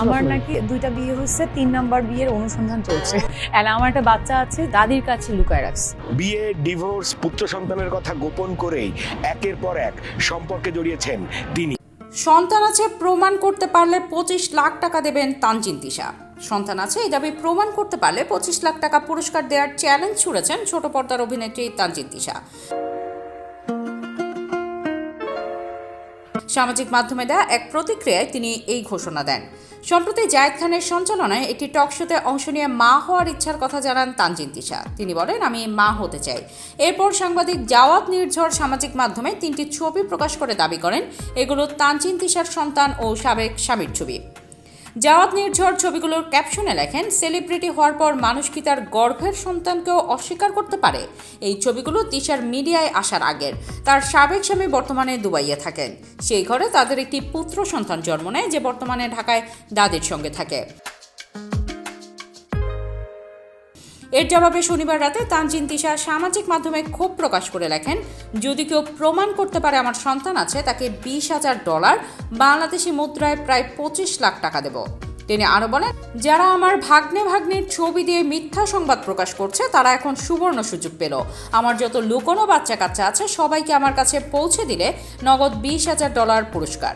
আমার নাকি দুইটা বিয়ে হচ্ছে তিন নাম্বার বিয়ের অনুসন্ধান চলছে। আর আমার একটা বাচ্চা আছে দাদির কাছে লুকায় রাখছে। বিয়ে ডিভোর্স পুত্র সন্তানের কথা গোপন করেই একের পর এক সম্পর্কে জড়িয়েছেন তিনি। সন্তান আছে প্রমাণ করতে পারলে পঁচিশ লাখ টাকা দেবেন তানজিন তিশা। সন্তান আছে এই দাবি প্রমাণ করতে পারলে পঁচিশ লাখ টাকা পুরস্কার দেওয়ার চ্যালেঞ্জ ছুড়েছেন ছোট পর্দার অভিনেত্রী তানজিন তিশা। সামাজিক মাধ্যমে দেওয়া এক প্রতিক্রিয়ায় তিনি এই ঘোষণা দেন। সম্প্রতি জায়দ খানের সঞ্চালনায় একটি টক শোতে অংশ নিয়ে মা হওয়ার ইচ্ছার কথা জানান তানজিন তিশা। তিনি বলেন, আমি মা হতে চাই। এরপর সাংবাদিক জাওয়াত নির্ঝর সামাজিক মাধ্যমে তিনটি ছবি প্রকাশ করে দাবি করেন। এগুলো তানজিন তিশার সন্তান ও সাবেক স্বামীর ছবি। জাওয়াত নির্ঝর ছবিগুলোর ক্যাপশনে লেখেন সেলিব্রিটি হওয়ার পর মানুষ কি তার গর্ভের সন্তানকেও অস্বীকার করতে পারে? এই ছবিগুলো তিশার মিডিয়ায় আসার আগের। তার সাবেক স্বামী বর্তমানে দুবাইয়ে থাকেন। সেই ঘরে তাদের একটি পুত্র সন্তান জন্ম নেয়, যে বর্তমানে ঢাকায় দাদির সঙ্গে থাকে। এর জবাবে শনিবার রাতে তানজিন তিশা সামাজিক মাধ্যমে ক্ষোভ প্রকাশ করে লেখেন, যদি কেউ প্রমাণ করতে পারে আমার সন্তান আছে, তাকে বিশ হাজার ডলার বাংলাদেশি মুদ্রায় প্রায় পঁচিশ লাখ টাকা দেব। তিনি আরও বলেন, যারা আমার ভাগ্নে ভাগ্নির ছবি দিয়ে মিথ্যা সংবাদ প্রকাশ করছে, তারা এখন সুবর্ণ সুযোগ পেল। আমার যত লুকোনো বাচ্চা কাচ্চা আছে, সবাইকে আমার কাছে পৌঁছে দিলে নগদ বিশ হাজার ডলার পুরস্কার।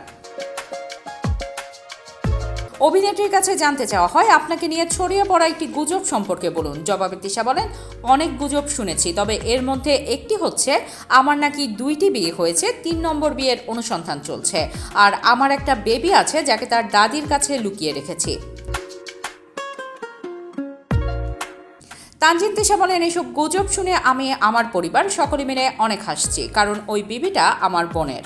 অভিনেত্রীর কাছে জানতে চাওয়া হয়, আপনাকে নিয়ে ছড়িয়ে পড়া একটি গুজব সম্পর্কে বলুন। জবাবে তিশা বলেন, অনেক গুজব শুনেছি, তবে এর মধ্যে একটি হচ্ছে, আমার নাকি দুইটি বিয়ে হয়েছে, তিন নম্বর বিয়ের অনুসন্ধান চলছে, আর আমার একটা বেবি আছে যাকে তার দাদির কাছে লুকিয়ে রেখেছি। তানজিন তিশা বলেন, এসব গুজব শুনে আমি, আমার পরিবার সকলে মিলে অনেক হাসছি, কারণ ওই বেবিটা আমার বোনের।